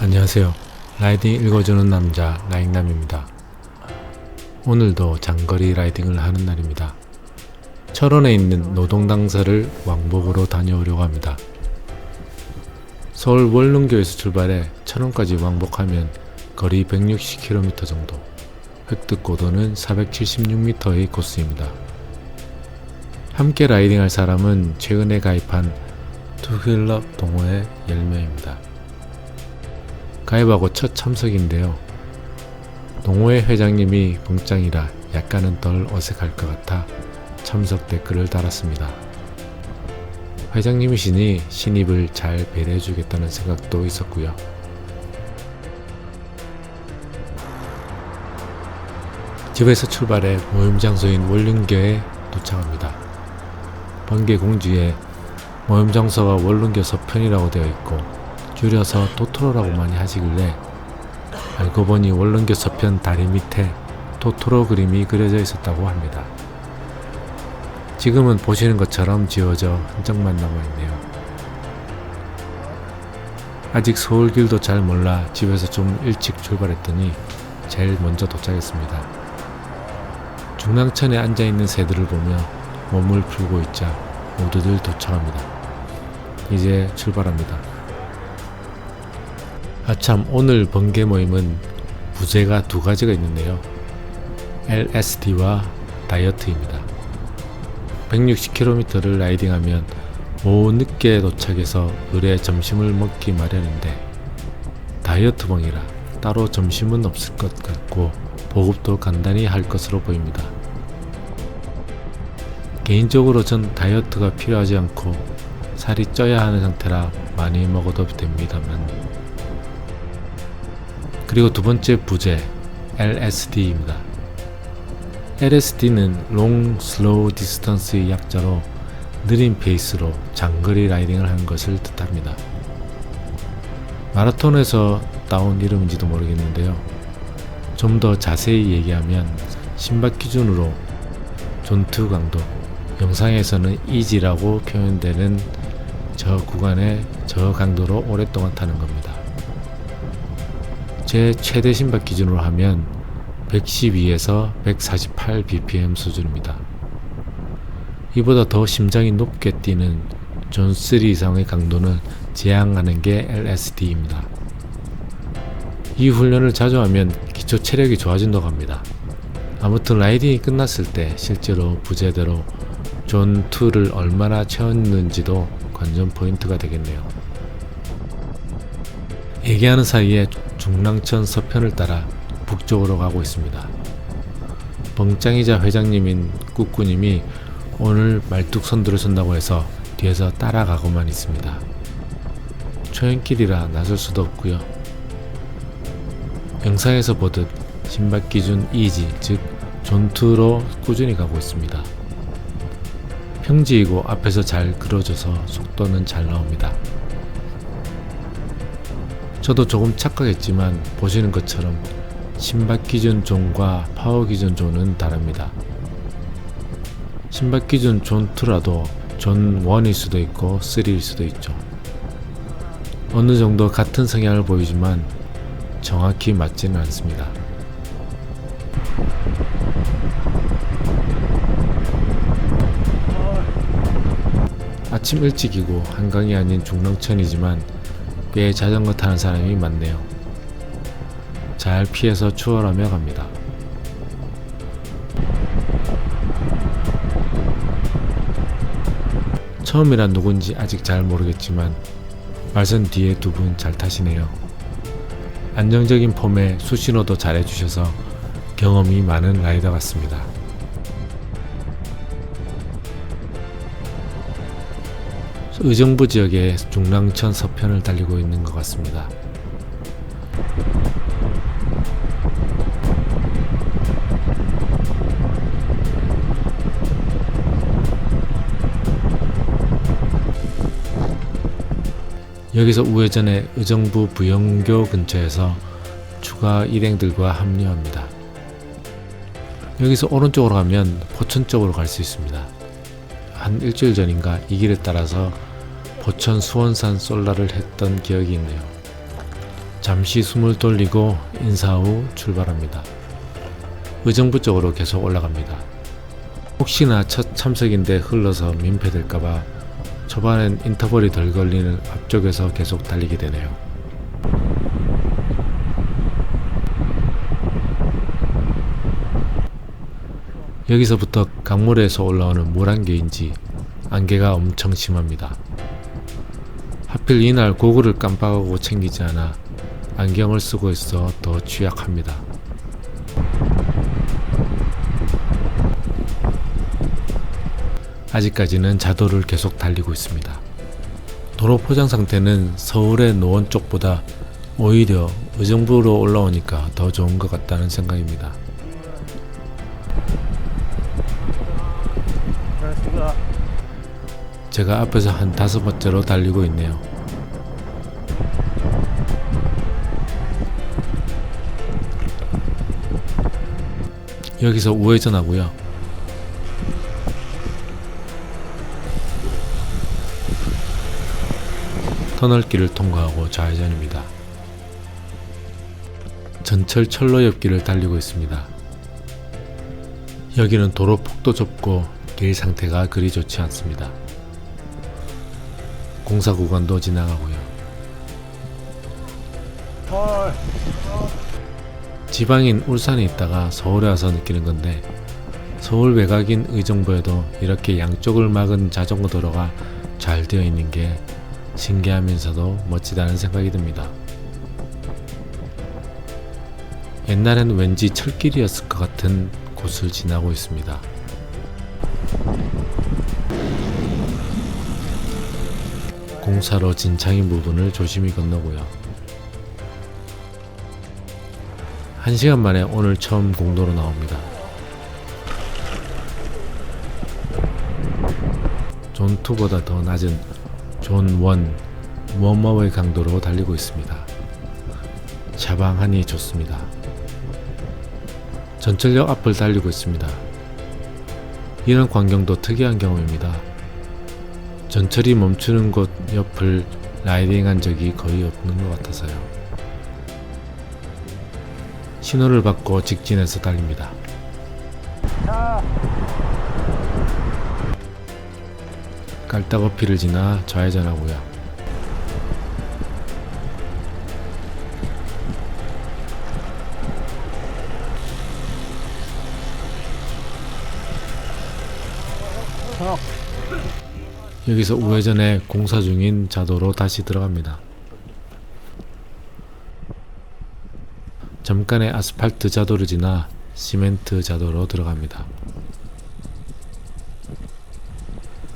안녕하세요. 라이딩 읽어주는 남자 라잉남입니다. 오늘도 장거리 라이딩을 하는 날입니다. 철원에 있는 노동당사를 왕복으로 다녀오려고 합니다. 서울 원룸교에서 출발해 철원까지 왕복하면 거리 160km 정도, 획득 고도는 476m의 코스입니다. 함께 라이딩할 사람은 최근에 가입한 투휠러 동호회 10명입니다. 가입하고 첫 참석인데요. 동호회 회장님이 봉장이라 약간은 덜 어색할 것 같아 참석 댓글을 달았습니다. 회장님이시니 신입을 잘 배려해주겠다는 생각도 있었고요. 집에서 출발해 모임 장소인 원륜교에 도착합니다. 번개 공지에 모임 장소가 원륜교 서편이라고 되어 있고 줄여서 토토로라고 많이 하시길래 알고 보니 원룸교 서편 다리 밑에 토토로 그림이 그려져 있었다고 합니다. 지금은 보시는 것처럼 지워져 흔적만 남아있네요. 아직 서울길도 잘 몰라 집에서 좀 일찍 출발했더니 제일 먼저 도착했습니다. 중랑천에 앉아있는 새들을 보며 몸을 풀고 있자 모두들 도착합니다. 이제 출발합니다. 아참 오늘 번개 모임은 부제가 두 가지가 있는데요. LSD와 다이어트입니다. 160km를 라이딩하면 오후 늦게 도착해서 의뢰 점심을 먹기 마련인데 다이어트봉이라 따로 점심은 없을 것 같고 보급도 간단히 할 것으로 보입니다. 개인적으로 전 다이어트가 필요하지 않고 살이 쪄야 하는 상태라 많이 먹어도 됩니다만 그리고 두 번째 부제 LSD입니다. LSD는 Long Slow Distance의 약자로 느린 페이스로 장거리 라이딩을 하는 것을 뜻합니다. 마라톤에서 따온 이름인지도 모르겠는데요. 좀 더 자세히 얘기하면 심박 기준으로 존투 강도, 영상에서는 이지라고 표현되는 저 구간에 저 강도로 오랫동안 타는 겁니다. 제 최대 심박 기준으로 하면 112에서 148 bpm 수준입니다. 이보다 더 심장이 높게 뛰는 존3 이상의 강도는 제한하는 게 LSD입니다. 이 훈련을 자주 하면 기초 체력이 좋아진다고 합니다. 아무튼 라이딩이 끝났을 때 실제로 부제대로 존 2를 얼마나 채웠는지도 관전 포인트가 되겠네요. 얘기하는 사이에 중랑천 서편을 따라 북쪽으로 가고 있습니다. 벙짱이자 회장님인 꾸꾸님이 오늘 말뚝 선두를 선다고 해서 뒤에서 따라가고만 있습니다. 초행길이라 나설 수도 없고요. 영상에서 보듯 신박 기준 이지 즉 존투로 꾸준히 가고 있습니다. 평지이고 앞에서 잘 그려져서 속도는 잘 나옵니다. 저도 조금 착각했지만 보시는 것처럼 심박 기준 존과 파워 기준 존은 다릅니다. 심박 기준 존 2라도 존 1일 수도 있고 3일 수도 있죠. 어느 정도 같은 성향을 보이지만 정확히 맞지는 않습니다. 아침 일찍이고 한강이 아닌 중랑천이지만 꽤 자전거 타는 사람이 많네요. 잘 피해서 추월하며 갑니다. 처음이라 누군지 아직 잘 모르겠지만 말선 뒤에 두 분 잘 타시네요. 안정적인 폼에 수신호도 잘 해주셔서 경험이 많은 라이더 같습니다. 의정부 지역의 중랑천 서편을 달리고 있는 것 같습니다. 여기서 우회전해 의정부 부영교 근처에서 추가 일행들과 합류합니다. 여기서 오른쪽으로 가면 포천 쪽으로 갈 수 있습니다. 한 일주일 전인가 이 길에 따라서 포천 수원산 솔라를 했던 기억이 있네요. 잠시 숨을 돌리고 인사 후 출발합니다. 의정부 쪽으로 계속 올라갑니다. 혹시나 첫 참석인데 흘러서 민폐될까봐 초반엔 인터벌이 덜 걸리는 앞쪽에서 계속 달리게 되네요. 여기서부터 강물에서 올라오는 물안개인지 안개가 엄청 심합니다. 하필 이날 고글을 깜빡하고 챙기지 않아 안경을 쓰고 있어 더 취약합니다. 아직까지는 자도를 계속 달리고 있습니다. 도로 포장 상태는 서울의 노원 쪽보다 오히려 의정부로 올라오니까 더 좋은 것 같다는 생각입니다. 제가 앞에서 한 다섯 번째로 달리고 있네요. 여기서 우회전하고요. 터널길을 통과하고 좌회전입니다. 전철 철로 옆길을 달리고 있습니다. 여기는 도로 폭도 좁고 길 상태가 그리 좋지 않습니다. 공사 구간도 지나가고요. 지방인 울산에 있다가 서울에 와서 느끼는 건데 서울 외곽인 의정부에도 이렇게 양쪽을 막은 자전거 도로가 잘 되어 있는 게 신기하면서도 멋지다는 생각이 듭니다. 옛날엔 왠지 철길이었을 것 같은 곳을 지나고 있습니다. 공사로 진창인 부분을 조심히 건너고요. 한 시간 만에 오늘 처음 공도로 나옵니다. 존2보다 더 낮은 존1 웜업의 강도로 달리고 있습니다. 샤방하니 좋습니다. 전철역 앞을 달리고 있습니다. 이런 광경도 특이한 경험입니다. 전철이 멈추는 곳 옆을 라이딩한 적이 거의 없는 것 같아서요. 신호를 받고 직진해서 달립니다. 깔따거피를 지나 좌회전하고요. 여기서 우회전에 공사 중인 자도로 다시 들어갑니다. 잠깐의 아스팔트 자도를 지나 시멘트 자도로 들어갑니다.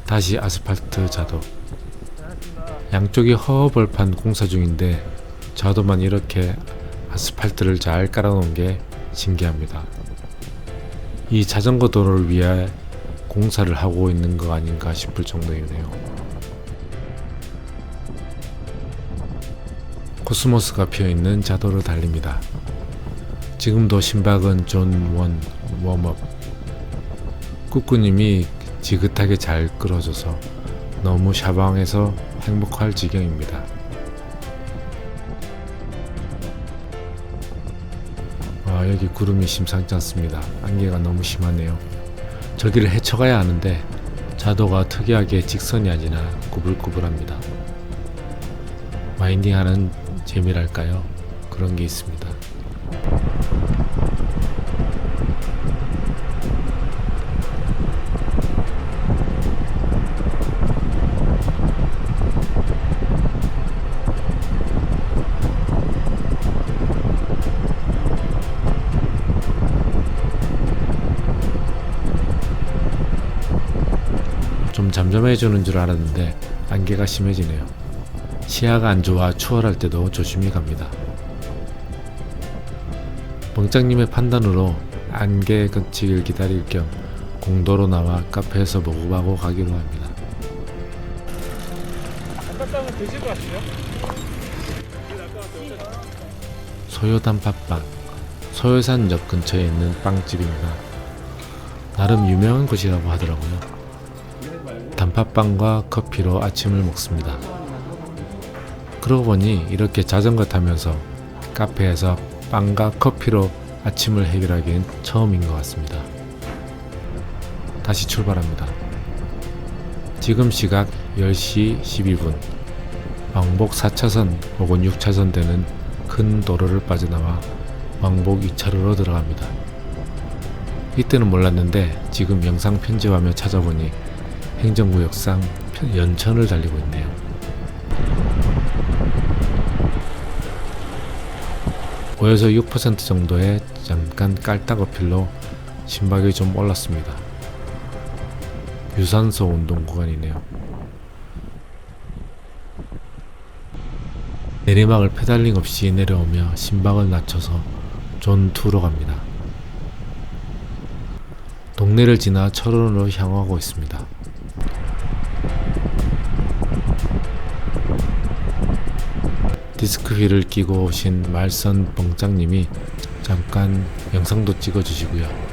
다시 아스팔트 자도. 양쪽이 허허벌판 공사 중인데 자도만 이렇게 아스팔트를 잘 깔아놓은 게 신기합니다. 이 자전거 도로를 위해 공사를 하고 있는 거 아닌가 싶을 정도이네요. 코스모스가 피어 있는 자도를 달립니다. 지금도 심박은 존1 웜업. 꾸꾸님이 지긋하게 잘 끌어줘서 너무 샤방해서 행복할 지경입니다. 아, 여기 구름이 심상치 않습니다. 안개가 너무 심하네요. 저기를 헤쳐가야 하는데 자도가 특이하게 직선이 아니라 구불구불합니다. 와인딩하는 재미랄까요? 그런 게 있습니다. 좀 잠잠해지는 줄 알았는데 안개가 심해지네요. 시야가 안 좋아 추월할 때도 조심히 갑니다. 멍짱님의 판단으로 안개 그치길 기다릴 겸 공도로 나와 카페에서 먹어하고 가기로 합니다. 것 같아요? 소요단 팥빵 소요산역 근처에 있는 빵집입니다. 나름 유명한 곳이라고 하더라고요. 단팥빵과 커피로 아침을 먹습니다. 그러고 보니 이렇게 자전거 타면서 카페에서 빵과 커피로 아침을 해결하기엔 처음인 것 같습니다. 다시 출발합니다. 지금 시각 10시 12분. 왕복 4차선 혹은 6차선 되는 큰 도로를 빠져나와 왕복 2차로로 들어갑니다. 이때는 몰랐는데 지금 영상 편집하며 찾아보니 행정구역상 편- 연천을 달리고 있네요. 오에서 6% 정도의 잠깐 깔딱 어필로 심박이 좀 올랐습니다. 유산소 운동 구간이네요. 내리막을 페달링 없이 내려오며 심박을 낮춰서 존 2로 갑니다. 동네를 지나 철원으로 향하고 있습니다. 디스크 휠을 끼고 오신 말선 벙장님이 잠깐 영상도 찍어주시고요.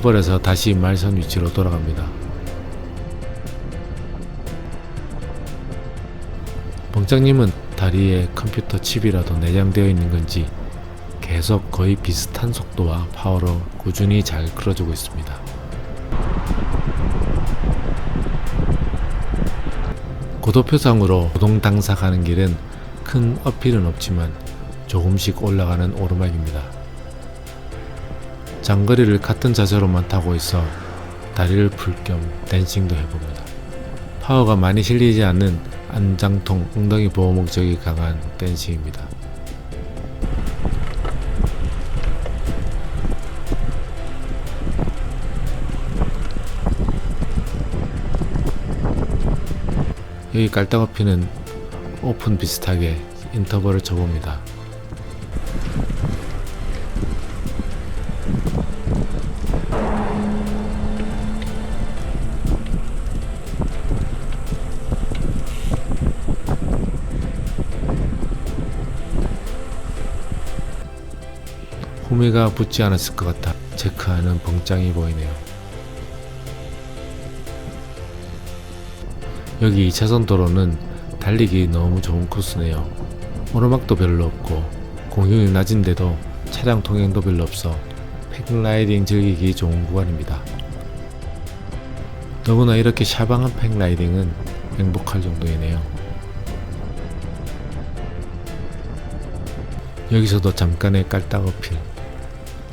인터벌에서 다시 말선 위치로 돌아갑니다. 벙장님은 다리에 컴퓨터 칩이라도 내장되어 있는 건지 계속 거의 비슷한 속도와 파워로 꾸준히 잘 끌어주고 있습니다. 고도표상으로 고동 당사 가는 길은 큰 어필은 없지만 조금씩 올라가는 오르막입니다. 장거리를 같은 자세로만 타고 있어 다리를 풀 겸 댄싱도 해봅니다. 파워가 많이 실리지 않는 안장통 엉덩이 보호 목적이 강한 댄싱입니다. 여기 깔딱어피는 오픈 비슷하게 인터벌을 쳐봅니다. 호미가 붙지 않았을 것 같아 체크하는 벙짱이 보이네요. 여기 2차선 도로는 달리기 너무 좋은 코스네요. 오르막도 별로 없고 공휴일 낮인데도 차량 통행도 별로 없어 팩라이딩 즐기기 좋은 구간입니다. 더구나 이렇게 샤방한 팩라이딩은 행복할 정도이네요. 여기서도 잠깐의 깔딱 어필.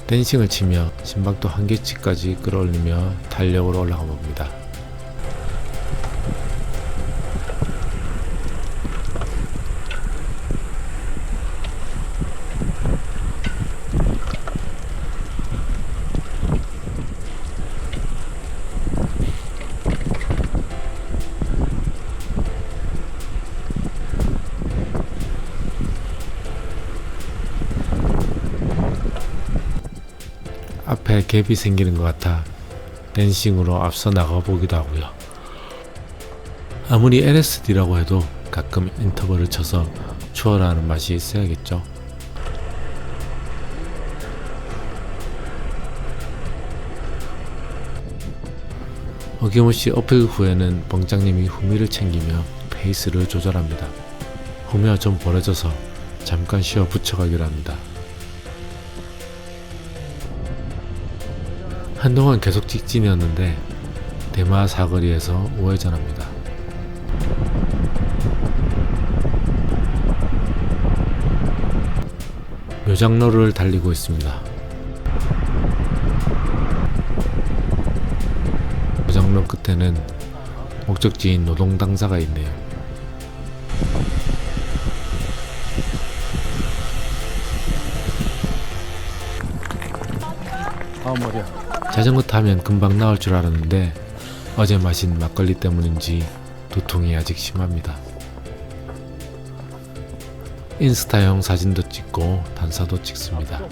댄싱을 치며 심박도 한계치까지 끌어올리며 탄력으로 올라가 봅니다. 앞에 갭이 생기는 것 같아 댄싱으로 앞서 나가 보기도 하고요. 아무리 LSD라고 해도 가끔 인터벌을 쳐서 추월하는 맛이 있어야겠죠. 어김없이 어필 후에는 벙장님이 후미를 챙기며 페이스를 조절합니다. 후미가 좀 벌어져서 잠깐 쉬어 붙여가기로 합니다. 한동안 계속 직진이었는데 대마 사거리에서 우회전합니다. 묘장로를 달리고 있습니다. 묘장로 끝에는 목적지인 노동당사가 있네요. 아 머리야. 자전거 타면 금방 나올 줄 알았는데 어제 마신 막걸리 때문인지 두통이 아직 심합니다. 인스타용 사진도 찍고 단사도 찍습니다.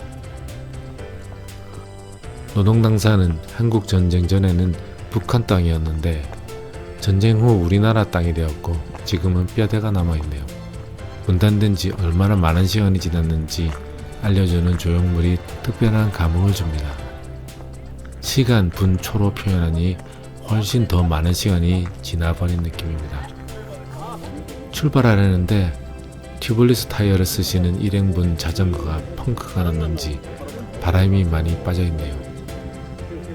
노동 당사는 한국 전쟁 전에는 북한 땅이었는데 전쟁 후 우리나라 땅이 되었고 지금은 뼈대가 남아 있네요. 분단된 지 얼마나 많은 시간이 지났는지 알려주는 조형물이 특별한 감흥을 줍니다. 시간 분초로 표현하니 훨씬 더 많은 시간이 지나버린 느낌입니다. 출발하려는데 튜블리스 타이어를 쓰시는 일행분 자전거가 펑크가 났는지 바람이 많이 빠져 있네요.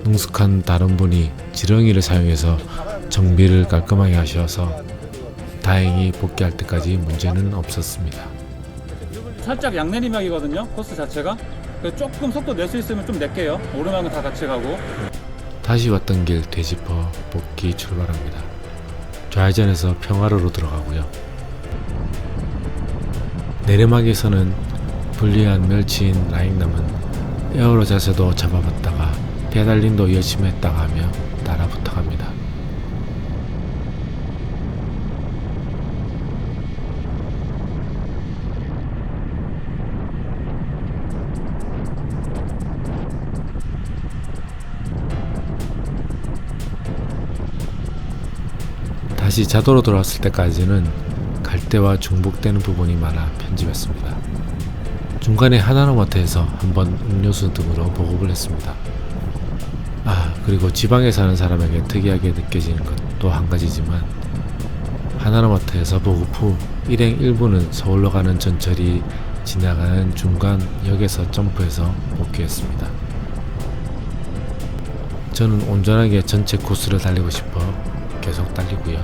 능숙한 다른 분이 지렁이를 사용해서 정비를 깔끔하게 하셔서 다행히 복귀할 때까지 문제는 없었습니다. 살짝 양내리막이거든요. 코스 자체가. 그래서 조금 속도 낼 수 있으면 좀 낼게요. 오르막은 다 같이 가고. 다시 왔던 길 되짚어 복귀 출발합니다. 좌회전해서 평화로로 들어가고요. 내리막에서는 불리한 멸치인 라인남은 에어로 자세도 잡아봤다가 페달링도 열심히 했다가 하며 다시 자도로 돌아왔을 때까지는 갈대와 중복되는 부분이 많아 편집했습니다. 중간에 하나로마트에서 한번 음료수 등으로 보급을 했습니다. 아, 그리고 지방에 사는 사람에게 특이하게 느껴지는 것또한 가지지만 하나로마트에서 보급 후 일행 일부는 서울로 가는 전철이 지나가는 중간 역에서 점프해서 복귀했습니다. 저는 온전하게 전체 코스를 달리고 싶어 계속 달리고요.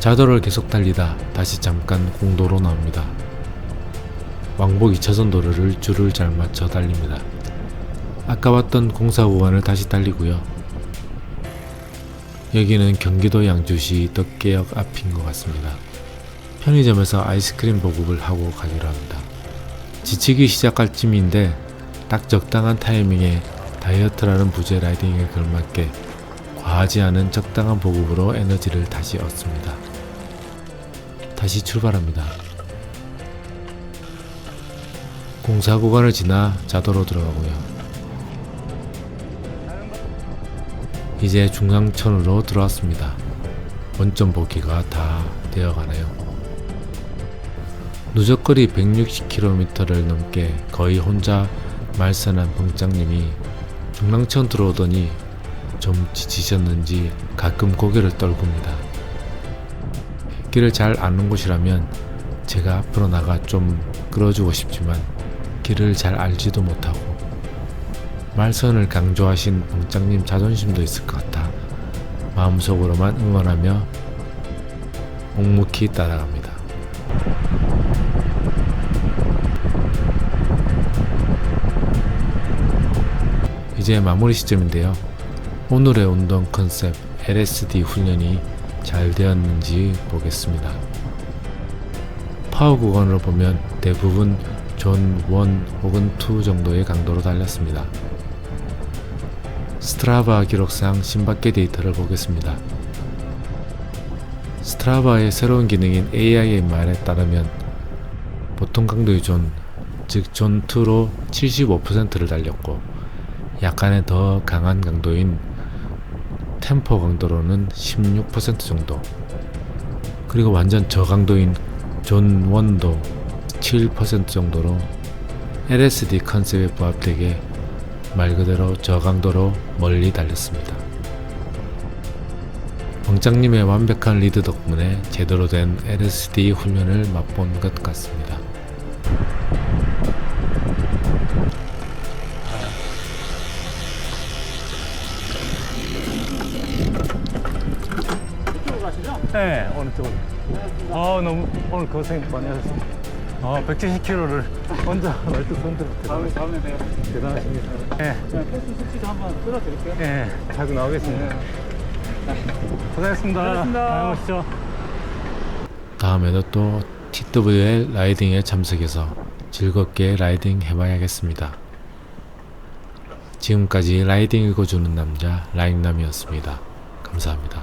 자도를 계속 달리다 다시 잠깐 공도로 나옵니다. 왕복 2차선 도로를 줄을 잘 맞춰 달립니다. 아까 왔던 공사 구간을 다시 달리고요. 여기는 경기도 양주시 덕계역 앞인 것 같습니다. 편의점에서 아이스크림 보급을 하고 가기로 합니다. 지치기 시작할 쯤인데 딱 적당한 타이밍에 다이어트라는 부재 라이딩에 걸맞게 과하지 않은 적당한 보급으로 에너지를 다시 얻습니다. 다시 출발합니다. 공사 구간을 지나 자도로 들어가고요. 이제 중앙천으로 들어왔습니다. 원점 보기가 다 되어가네요. 누적거리 160km를 넘게 거의 혼자 말선한 봉장님이 중랑천 들어오더니 좀 지치셨는지 가끔 고개를 떨굽니다. 길을 잘 아는 곳이라면 제가 앞으로 나가 좀 끌어주고 싶지만 길을 잘 알지도 못하고 말선을 강조하신 봉장님 자존심도 있을 것 같아 마음속으로만 응원하며 묵묵히 따라갑니다. 이제 마무리 시점인데요. 오늘의 운동 컨셉 LSD 훈련이 잘 되었는지 보겠습니다. 파워 구간으로 보면 대부분 존 1 혹은 2 정도의 강도로 달렸습니다. 스트라바 기록상 신박계 데이터를 보겠습니다. 스트라바의 새로운 기능인 AIMR에 따르면 보통 강도의 존, 즉 존 2로 75%를 달렸고 약간의 더 강한 강도인 템포 강도로는 16% 정도 그리고 완전 저강도인 존 1도 7% 정도로 LSD 컨셉에 부합되게 말 그대로 저강도로 멀리 달렸습니다. 왕장님의 완벽한 리드 덕분에 제대로 된 LSD 훈련을 맛본 것 같습니다. 네, 어느 쪽으로. 아, 너무 오늘 고생 많이 하셨습니다. 아, 170km를 혼자 말뚝 손들어 다음에, 다음에 내가 대단하십니다. 네, 그냥 코스 숙지도 한번 끌어드릴게요. 네, 자주 나오겠습니다. 고생했습니다. 고생하셨습니다. 다음에 오시죠. 다음에도 또 TWL 라이딩에 참석해서 즐겁게 라이딩 해봐야겠습니다. 지금까지 라이딩 읽어주는 남자 라임남이었습니다. 감사합니다.